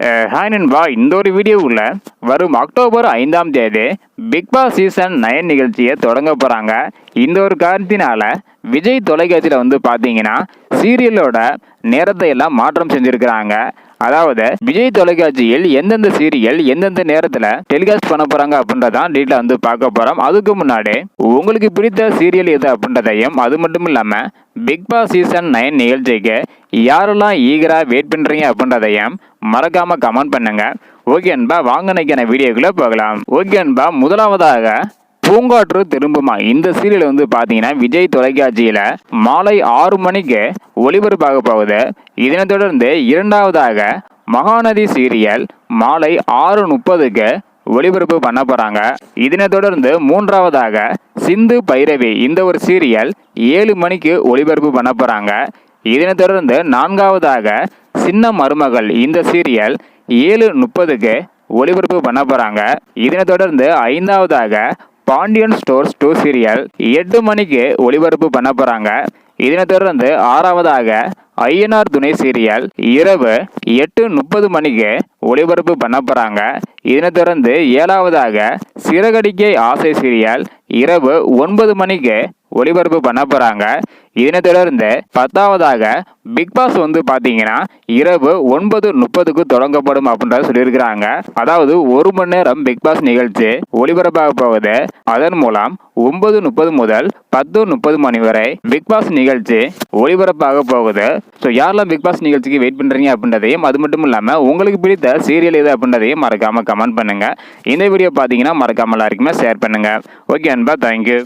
Hi நண்பா. இந்த ஒரு வீடியோவில் வரும் அக்டோபர் ஐந்தாம் தேதி பிக் பாஸ் சீசன் நயன் நிகழ்ச்சியை தொடங்க போகிறாங்க இந்த ஒரு காரணத்தினால விஜய் தொலைக்காட்சியில் வந்து பார்த்தீங்கன்னா சீரியலோட நேரத்தை எல்லாம் மாற்றம் செஞ்சுருக்கிறாங்க. அதாவது விஜய் தொலைக்காட்சியில் எந்தெந்த சீரியல் எந்தெந்த நேரத்தில் டெலிகாஸ்ட் பண்ண போகிறாங்க அப்படின்றதான் டீட்டெயில் வந்து பார்க்க போகிறோம் அதுக்கு முன்னாடி உங்களுக்கு பிடித்த சீரியல் எது அப்படின்றதையும் அது மட்டும் இல்லாமல் பிக் பாஸ் சீசன் நைன் நிகழ்ச்சிக்கு யாரெல்லாம் ஈகராக வெயிட் பண்ணுறீங்க அப்படின்றதையும் மறக்காமல் கமெண்ட் பண்ணுங்க. ஓகே அன்பா வாங்க நினைக்கிற வீடியோக்குள்ளே போகலாம். ஓகே அன்பா முதலாவதாக பூங்காற்று திரும்புமா? இந்த சீரியல் வந்து பார்த்தீங்கன்னா விஜய் தொலைக்காட்சியில் மாலை ஆறு மணிக்கு ஒளிபரப்பாக போகுது. இதனைத் தொடர்ந்து இரண்டாவதாக மகாநதி சீரியல் மாலை ஆறு முப்பதுக்கு ஒளிபரப்பு பண்ண போகிறாங்க இதனைத் தொடர்ந்து மூன்றாவதாக சிந்து பைரவி இந்த ஒரு சீரியல் ஏழு மணிக்கு ஒளிபரப்பு பண்ண போகிறாங்க இதனைத் தொடர்ந்து நான்காவதாக சின்ன மருமகள் இந்த சீரியல் ஏழு முப்பதுக்கு ஒளிபரப்பு பண்ண போகிறாங்க இதனைத் தொடர்ந்து ஐந்தாவதாக பாண்டியன் ஸ்டோர்ஸ் டூ சீரியல் எட்டு மணிக்கு ஒளிபரப்பு பண்ண போகிறாங்க இதனைத் தொடர்ந்து ஆறாவதாக ஐஎன்ஆர் துணை சீரியல் இரவு எட்டு முப்பது மணிக்கு ஒளிபரப்பு பண்ண போகிறாங்க இதனைத் தொடர்ந்து ஏழாவதாக சிறகடிக்கை ஆசை சீரியல் இரவு ஒன்பது மணிக்கு ஒளிபரப்பு பண்ண போகிறாங்க இதனை தொடர்ந்து பத்தாவதாக பிக் பாஸ் வந்து பார்த்தீங்கன்னா இரவு ஒன்பது முப்பதுக்கு தொடங்கப்படும் அப்படின்றத சொல்லியிருக்கிறாங்க. அதாவது ஒரு மணி நேரம் பிக் பாஸ் நிகழ்ச்சி ஒளிபரப்பாக போகுது. அதன் மூலம் ஒன்பது முப்பது முதல் பத்து முப்பது மணி வரை பிக் பாஸ் நிகழ்ச்சி ஒளிபரப்பாக போகுது. ஸோ யாரெல்லாம் பிக் பாஸ் நிகழ்ச்சிக்கு வெயிட் பண்ணுறீங்க அப்படின்றதையும் அது மட்டும் இல்லாமல் உங்களுக்கு பிடித்த சீரியல் எது அப்படின்றதையும் மறக்காமல் கமெண்ட் பண்ணுங்கள் இந்த வீடியோ பார்த்தீங்கன்னா மறக்காமல் எல்லாருக்குமே ஷேர் பண்ணுங்கள் ஓகே அன்பா தேங்க்யூ